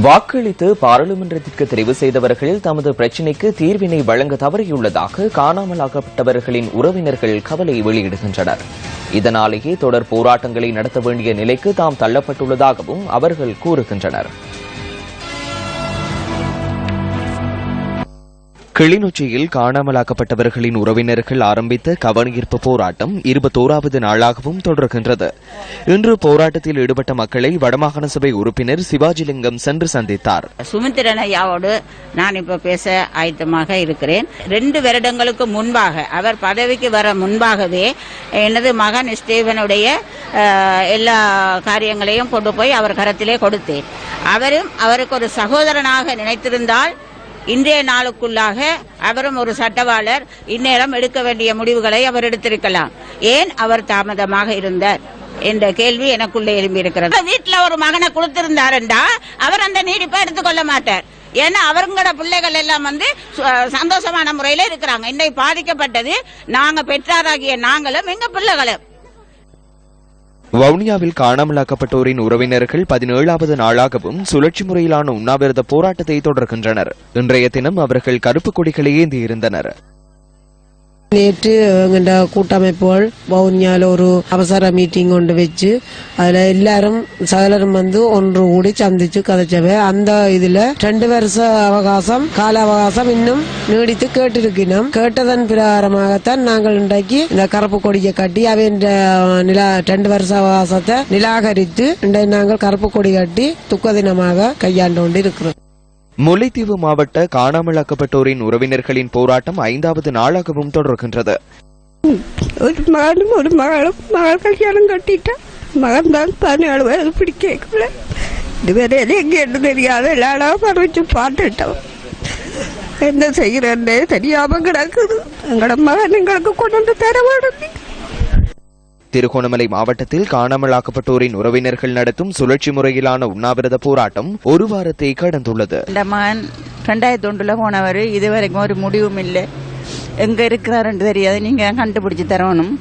வாக்களித்து பாராளுமன்றத்திற்கு தெரிவு செய்தவர்கள் தமது பிரச்சினைக்கு தீர்வினை வழங்க தவறியுள்ளதாக காணாமலாக்கப்பட்டவர்களின் உறவினர்கள் கவலை வெளியிடுகின்றனர். இதனாலேயே தொடர் போராட்டங்களை நடத்த வேண்டிய நிலைக்கு தாம் தள்ளப்பட்டுள்ளதாகவும் அவர்கள் கூறுகின்றனர். கிளிநொச்சியில் காணாமலாக்கப்பட்டவர்களின் உறவினர்கள் ஆரம்பித்த கவனஈர்ப்பு போராட்டம் இருபத்தோராவது நாளாகவும் தொடர்கின்றது. இன்று போராட்டத்தில் ஈடுபட்ட மக்களை வடமாகாண சபை உறுப்பினர் சிவாஜிலிங்கம் சென்று சந்தித்தார். சுமித்திரன் ஐயாவோடு நான் இப்ப பேச ஆயத்தமாக இருக்கிறேன். ரெண்டு வருடங்களுக்கு முன்பாக அவர் பதவிக்கு வர முன்பாகவே எனது மகன் ஸ்டீவனுடைய எல்லா காரியங்களையும் கொண்டு போய் அவர் கரத்திலே கொடுத்தேன். அவரும் அவருக்கு ஒரு சகோதரனாக நினைத்திருந்தால் இன்றைய நாளுக்குள்ளாக அவரும் ஒரு சட்டவாளர். இந்நேரம் எடுக்க வேண்டிய முடிவுகளை அவர் எடுத்திருக்கலாம். ஏன் அவர் தாமதமாக இருந்தார்? என்ற கேள்வி எனக்குள்ளே எழும்பி இருக்கிறது வீட்டுல ஒரு மகனை கொடுத்திருந்தாருண்டா அவர் அந்த நீடிப்பை எடுத்துக்கொள்ள மாட்டார். ஏன்னா அவங்களோட பிள்ளைகள் எல்லாம் வந்து சந்தோஷமான முறையில இருக்கிறாங்க. இன்னைக்கு பாதிக்கப்பட்டது நாங்க பெற்றாராகிய நாங்களும் எங்க பிள்ளைகளும். வவுனியாவில் காணாமலாக்கப்பட்டோரின் உறவினர்கள் பதினேழாவது நாளாகவும் சுழற்சி முறையிலான உண்ணாவிரத போராட்டத்தை தொடர்கின்றனர். இன்றைய தினம் அவர்கள் கருப்பு கொடிகளை ஏந்தியிருந்தனர். நேற்று எங்கள்ட கூட்டமைப்புகள் வவுனியால ஒரு அவசர மீட்டிங் கொண்டு வச்சு அதுல எல்லாரும் சகலரும் வந்து ஒன்று கூடி சந்திச்சு கதைச்சவை. அந்த இதுல ரெண்டு வருஷ அவகாசம் கால அவகாசம் இன்னும் நீடித்து கேட்டிருக்கணும் கேட்டதன் பிரகாரமாகத்தான் நாங்கள் இன்றைக்கு இந்த கருப்பு கொடியை கட்டி அவையின் நிலா ரெண்டு வருஷ அவகாசத்தை நிராகரித்து இன்றைக்கு நாங்கள் கருப்பு கொடி முல்லைத்தீவு மாவட்ட காணாமலாக்கப்பட்டோரின் உறவினர்களின் போராட்டம் ஐந்தாவது நாளாகவும் தொடர்கின்றது. ஒரு மகனும் ஒரு மகளும் மகள் கல்யாணம் கட்டிட்டா மகன் தான் பதினேழு வயது பிடிக்கல இதுவரை எங்கேன்னு தெரியாத எல்லாரும் பரவச்சு பார்த்துட்டோம் என்ன செய்யறேன்னே தெரியாம கிடக்குது எங்களோட மகன் எங்களுக்கு கொண்டு வந்து தர வேணும் திருகோணமலை மாவட்டத்தில் காணாமலாக்கப்பட்டோரின் உறவினர்கள் நடத்தும் சுழற்சி முறையிலான உண்ணாவிரத போராட்டம் ஒரு வாரத்தை கடந்துள்ளது. இந்த மகன் ரெண்டாயிரத்தி ஒன்றுல போனவர் இதுவரைக்கும் ஒரு முடிவும் இல்லை. எங்க இருக்கிறாருன்னு தெரியாது. நீங்க கண்டுபிடிச்சு தரணும்.